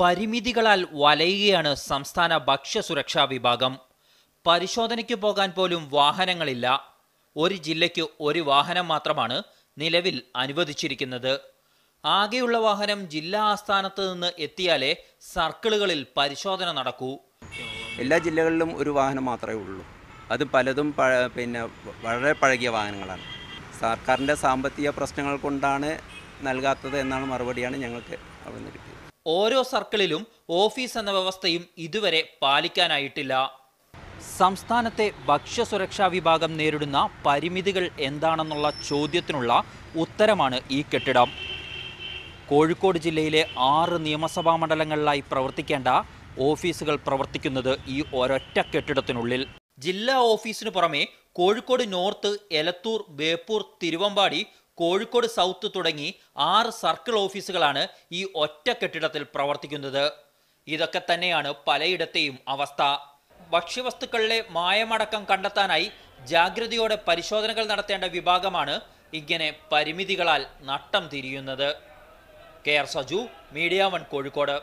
പരിമിതികളാൽ വലയുകയാണ് സംസ്ഥാന ഭക്ഷ്യസുരക്ഷാ വിഭാഗം. പരിശോധനയ്ക്ക് പോകാൻ പോലും വാഹനങ്ങളില്ല. ഒരു ജില്ലയ്ക്ക് ഒരു വാഹനം മാത്രമാണ് നിലവിൽ അനുവദിച്ചിരിക്കുന്നത്. ആകെയുള്ള വാഹനം ജില്ലാ ആസ്ഥാനത്ത് നിന്ന് എത്തിയാലേ സർക്കിളുകളിൽ പരിശോധന നടക്കൂ. എല്ലാ ജില്ലകളിലും ഒരു വാഹനം മാത്രമേ ഉള്ളൂ. അത് പലതും പിന്നെ വളരെ പഴകിയ വാഹനങ്ങളാണ്. സർക്കാരിന്റെ സാമ്പത്തിക പ്രശ്നങ്ങൾ കൊണ്ടാണ് നൽകാത്തത് എന്നാണ് മറുപടിയാണ് ഞങ്ങൾക്ക് അവിടെ നിന്ന് കിട്ടിയത്. ഓരോ സർക്കിളിലും ഓഫീസ് എന്ന വ്യവസ്ഥയും ഇതുവരെ പാലിക്കാനായിട്ടില്ല. സംസ്ഥാനത്തെ ഭക്ഷ്യസുരക്ഷാ വിഭാഗം നേരിടുന്ന പരിമിതികൾ എന്താണെന്നുള്ള ചോദ്യത്തിനുള്ള ഉത്തരമാണ് ഈ കെട്ടിടം. കോഴിക്കോട് ജില്ലയിലെ ആറ് നിയമസഭാ മണ്ഡലങ്ങളിലായി പ്രവർത്തിക്കേണ്ട ഓഫീസുകൾ പ്രവർത്തിക്കുന്നത് ഈ ഒരൊറ്റ കെട്ടിടത്തിനുള്ളിൽ. ജില്ലാ ഓഫീസിനു പുറമെ കോഴിക്കോട് നോർത്ത് എലത്തൂർ ബേപ്പൂർ തിരുവമ്പാടി കോഴിക്കോട് സൗത്ത് തുടങ്ങി ആറ് സർക്കിൾ ഓഫീസുകളാണ് ഈ ഒറ്റ കെട്ടിടത്തിൽ പ്രവർത്തിക്കുന്നത്. ഇതൊക്കെ തന്നെയാണ് പലയിടത്തെയും അവസ്ഥ. ഭക്ഷ്യവസ്തുക്കളിലെ മായമടക്കം കണ്ടെത്താനായി ജാഗ്രതയോടെ പരിശോധനകൾ നടത്തേണ്ട വിഭാഗമാണ് ഇങ്ങനെ പരിമിതികളാൽ നട്ടം തിരിയുന്നത്. K R Saju media one Kozhikode.